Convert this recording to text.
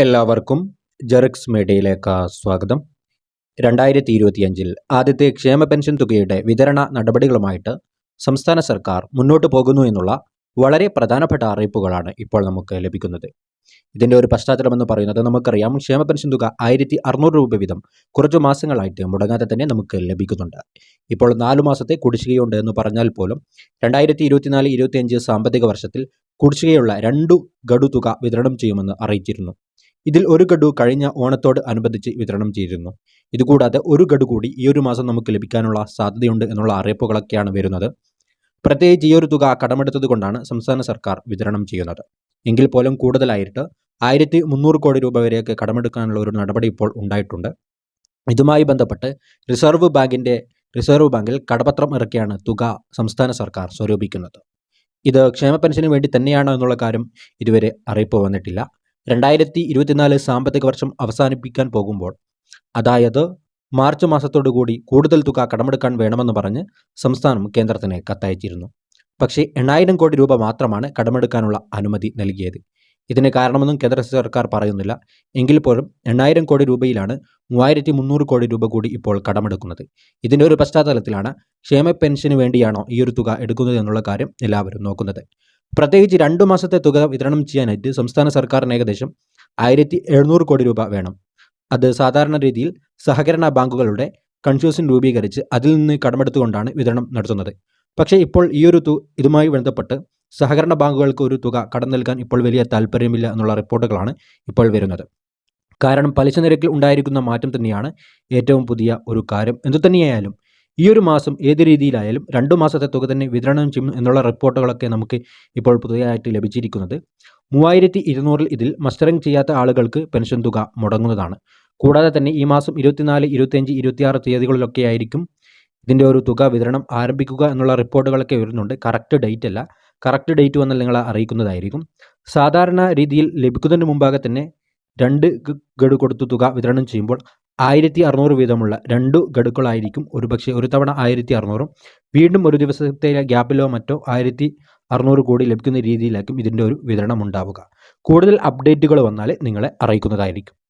എല്ലാവർക്കും ജെറക്സ് മീഡിയയിലേക്ക് സ്വാഗതം. രണ്ടായിരത്തി ഇരുപത്തിയഞ്ചിൽ ആദ്യത്തെ ക്ഷേമ പെൻഷൻ തുകയുടെ വിതരണ നടപടികളുമായിട്ട് സംസ്ഥാന സർക്കാർ മുന്നോട്ട് പോകുന്നു എന്നുള്ള വളരെ പ്രധാനപ്പെട്ട അറിയിപ്പുകളാണ് ഇപ്പോൾ നമുക്ക് ലഭിക്കുന്നത്. ഇതിന്റെ ഒരു പശ്ചാത്തലമെന്ന് പറയുന്നത് നമുക്കറിയാം ക്ഷേമ പെൻഷൻ തുക ആയിരത്തി അറുന്നൂറ് രൂപ വീതം കുറച്ചു മാസങ്ങളായിട്ട് മുടങ്ങാതെ തന്നെ നമുക്ക് ലഭിക്കുന്നുണ്ട്. ഇപ്പോൾ നാലു മാസത്തെ കുടിശ്ശികയുണ്ട് എന്ന് പറഞ്ഞാൽ പോലും രണ്ടായിരത്തി ഇരുപത്തിനാല് ഇരുപത്തിയഞ്ച് സാമ്പത്തിക വർഷത്തിൽ കുടിശ്ശികയുള്ള രണ്ടു ഗഡു തുക വിതരണം ചെയ്യുമെന്ന് അറിയിച്ചിരുന്നു. ഇതിൽ ഒരു ഗഡു കഴിഞ്ഞ ഓണത്തോട് അനുബന്ധിച്ച് വിതരണം ചെയ്തിരുന്നു. ഇതുകൂടാതെ ഒരു ഗഡു കൂടി ഈ ഒരു മാസം നമുക്ക് ലഭിക്കാനുള്ള സാധ്യതയുണ്ട് എന്നുള്ള അറിയിപ്പുകളൊക്കെയാണ് വരുന്നത്. പ്രത്യേകിച്ച് ഈ ഒരു തുക കടമെടുത്തതുകൊണ്ടാണ് സംസ്ഥാന സർക്കാർ വിതരണം ചെയ്യുന്നത്. എങ്കിൽ പോലും കൂടുതലായിട്ട് ആയിരത്തി മുന്നൂറ് കോടി രൂപ വരെയൊക്കെ കടമെടുക്കാനുള്ള ഒരു നടപടി ഇപ്പോൾ ഉണ്ടായിട്ടുണ്ട്. ഇതുമായി ബന്ധപ്പെട്ട് റിസർവ് ബാങ്കിന്റെ റിസർവ് ബാങ്കിൽ കടപത്രം ഇറക്കിയാണ് തുക സംസ്ഥാന സർക്കാർ സ്വരൂപിക്കുന്നത്. ഇത് ക്ഷേമ പെൻഷന് വേണ്ടി തന്നെയാണോ എന്നുള്ള കാര്യം ഇതുവരെ അറിയിപ്പ് വന്നിട്ടില്ല. രണ്ടായിരത്തി ഇരുപത്തിനാല് സാമ്പത്തിക വർഷം അവസാനിപ്പിക്കാൻ പോകുമ്പോൾ അതായത് മാർച്ച് മാസത്തോടു കൂടി കൂടുതൽ തുക കടമെടുക്കാൻ വേണമെന്ന് പറഞ്ഞ് സംസ്ഥാനം കേന്ദ്രത്തിന് കത്തയച്ചിരുന്നു. പക്ഷേ എണ്ണായിരം കോടി രൂപ മാത്രമാണ് കടമെടുക്കാനുള്ള അനുമതി നൽകിയത്. ഇതിന് കാരണമെന്നും കേന്ദ്ര സർക്കാർ പറയുന്നില്ല. എങ്കിൽ പോലും എണ്ണായിരം കോടി രൂപയിലാണ് മൂവായിരത്തി മുന്നൂറ് കോടി രൂപ കൂടി ഇപ്പോൾ കടമെടുക്കുന്നത്. ഇതിന്റെ ഒരു പശ്ചാത്തലത്തിലാണ് ക്ഷേമ പെൻഷന് വേണ്ടിയാണോ ഈ ഒരു തുക എടുക്കുന്നത് എന്നുള്ള കാര്യം എല്ലാവരും നോക്കുന്നത്. പ്രത്യേകിച്ച് രണ്ടു മാസത്തെ തുക വിതരണം ചെയ്യാനായിട്ട് സംസ്ഥാന സർക്കാരിന് ഏകദേശം ആയിരത്തി എഴുന്നൂറ് കോടി രൂപ വേണം. അത് സാധാരണ രീതിയിൽ സഹകരണ ബാങ്കുകളുടെ കൺസ്യൂഷൻ രൂപീകരിച്ച് അതിൽ നിന്ന് കടമെടുത്തുകൊണ്ടാണ് വിതരണം നടത്തുന്നത്. പക്ഷേ ഇപ്പോൾ ഈ ഒരു തു ഇതുമായി ബന്ധപ്പെട്ട് സഹകരണ ബാങ്കുകൾക്ക് ഒരു തുക കടം നൽകാൻ ഇപ്പോൾ വലിയ താല്പര്യമില്ല എന്നുള്ള റിപ്പോർട്ടുകളാണ് ഇപ്പോൾ വരുന്നത്. കാരണം പലിശ നിരക്കിൽ ഉണ്ടായിരിക്കുന്ന മാറ്റം തന്നെയാണ് ഏറ്റവും പുതിയ ഒരു കാര്യം. എന്തു തന്നെയായാലും ഈ ഒരു മാസം ഏത് രീതിയിലായാലും രണ്ടു മാസത്തെ തുക തന്നെ വിതരണം ചെയ്യും എന്നുള്ള റിപ്പോർട്ടുകളൊക്കെ നമുക്ക് ഇപ്പോൾ പുതിയതായിട്ട് ലഭിച്ചിരിക്കുന്നത്. മൂവായിരത്തി ഇരുന്നൂറിൽ ഇതിൽ മസ്റ്ററിംഗ് ചെയ്യാത്ത ആളുകൾക്ക് പെൻഷൻ തുക മുടങ്ങുന്നതാണ്. കൂടാതെ തന്നെ ഈ മാസം ഇരുപത്തിനാല് ഇരുപത്തിയഞ്ച് ഇരുപത്തിയാറ് തീയതികളിലൊക്കെ ആയിരിക്കും ഇതിന്റെ ഒരു തുക വിതരണം ആരംഭിക്കുക എന്നുള്ള റിപ്പോർട്ടുകളൊക്കെ വരുന്നുണ്ട്. കറക്റ്റ് ഡേറ്റ് അല്ല. കറക്റ്റ് ഡേറ്റ് വന്നാൽ നിങ്ങളെ അറിയിക്കുന്നതായിരിക്കും. സാധാരണ രീതിയിൽ ലഭിക്കുന്നതിന് മുമ്പാകെ തന്നെ രണ്ട് ഗഡു കൊടുത്ത് തുക വിതരണം ചെയ്യുമ്പോൾ ആയിരത്തി അറുന്നൂറ് വീതമുള്ള രണ്ടു ഗഡുക്കളായിരിക്കും ഒരുപക്ഷെ ഒരു തവണ ആയിരത്തി അറുന്നൂറും വീണ്ടും ഒരു ദിവസത്തെ ഗ്യാപ്പിലോ മറ്റോ ആയിരത്തി അറുന്നൂറ് കോടി ലഭിക്കുന്ന രീതിയിലായിരിക്കും ഇതിന്റെ ഒരു വിതരണം ഉണ്ടാവുക കൂടുതൽ അപ്ഡേറ്റുകൾ വന്നാൽ നിങ്ങളെ അറിയിക്കുന്നതായിരിക്കും.